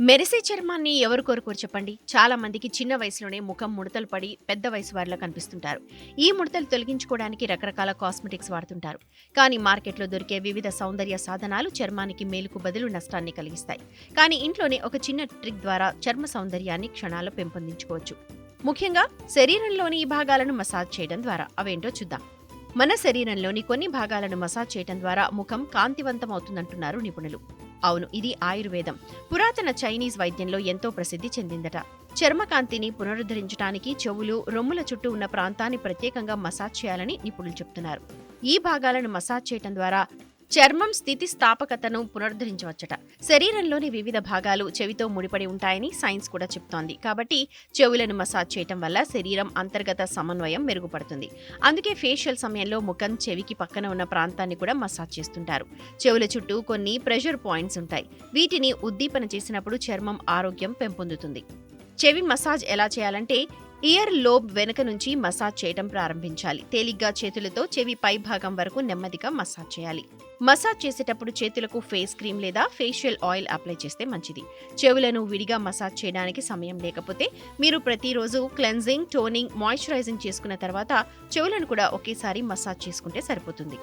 మెరిసే చర్మాన్ని ఎవరు కోరుకోరు చెప్పండి? చాలా మందికి చిన్న వయసులోనే ముఖం ముడతలు పడి పెద్ద వయసు వారిలో కనిపిస్తుంటారు. ఈ ముడతలు తొలగించుకోవడానికి రకరకాల కాస్మెటిక్స్ వాడుతుంటారు. కానీ మార్కెట్లో దొరికే వివిధ సౌందర్య సాధనాలు చర్మానికి మేలుకు బదులు నష్టాన్ని కలిగిస్తాయి. కానీ ఇంట్లోనే ఒక చిన్న ట్రిక్ ద్వారా చర్మ సౌందర్యాన్ని క్షణాల్లో పెంపొందించుకోవచ్చు. ముఖ్యంగా శరీరంలోని ఈ భాగాలను మసాజ్ చేయడం ద్వారా. అవేంటో చూద్దాం. మన శరీరంలోని కొన్ని భాగాలను మసాజ్ చేయటం ద్వారా ముఖం కాంతివంతం అవుతుందంటున్నారు నిపుణులు. అవును ఇది ఆయుర్వేదం. పురాతన చైనీస్ వైద్యంలో ఎంతో ప్రసిద్ధి చెందిందట. చర్మకాంతిని పునరుద్ధరించడానికి చెవులు రొమ్ముల చుట్టూ ఉన్న ప్రాంతాన్ని ప్రత్యేకంగా మసాజ్ చేయాలని నిపుణులు చెప్తున్నారు. ఈ భాగాలను మసాజ్ చేయటం ద్వారా చర్మం స్థితి స్థాపకతను పునరుద్ధరించవచ్చట. శరీరంలోని వివిధ భాగాలు చెవితో ముడిపడి ఉంటాయని సైన్స్ కూడా చెప్తోంది. కాబట్టి చెవులను మసాజ్ చేయటం వల్ల శరీరం అంతర్గత సమన్వయం మెరుగుపడుతుంది. అందుకే ఫేషియల్ సమయంలో ముఖం చెవికి పక్కన ఉన్న ప్రాంతాన్ని కూడా మసాజ్ చేస్తుంటారు. చెవుల చుట్టూ కొన్ని ప్రెషర్ పాయింట్స్ ఉంటాయి. వీటిని ఉద్దీపన చేసినప్పుడు చర్మం ఆరోగ్యం పెంపొందుతుంది. చెవి మసాజ్ ఎలా చేయాలంటే ఇయర్ లోబ్ వెనుక నుంచి మసాజ్ చేయడం ప్రారంభించాలి. తేలిగ్గా చేతులతో చెవి పై భాగం వరకు నెమ్మదిగా మసాజ్ చేయాలి. మసాజ్ చేసేటప్పుడు చేతులకు ఫేస్ క్రీమ్ లేదా ఫేషియల్ ఆయిల్ అప్లై చేస్తే మంచిది. చెవులను విడిగా మసాజ్ చేయడానికి సమయం లేకపోతే మీరు ప్రతిరోజు క్లెన్జింగ్ టోనింగ్ మాయిశ్చరైజింగ్ చేసుకున్న తర్వాత చెవులను కూడా ఒకేసారి మసాజ్ చేసుకుంటే సరిపోతుంది.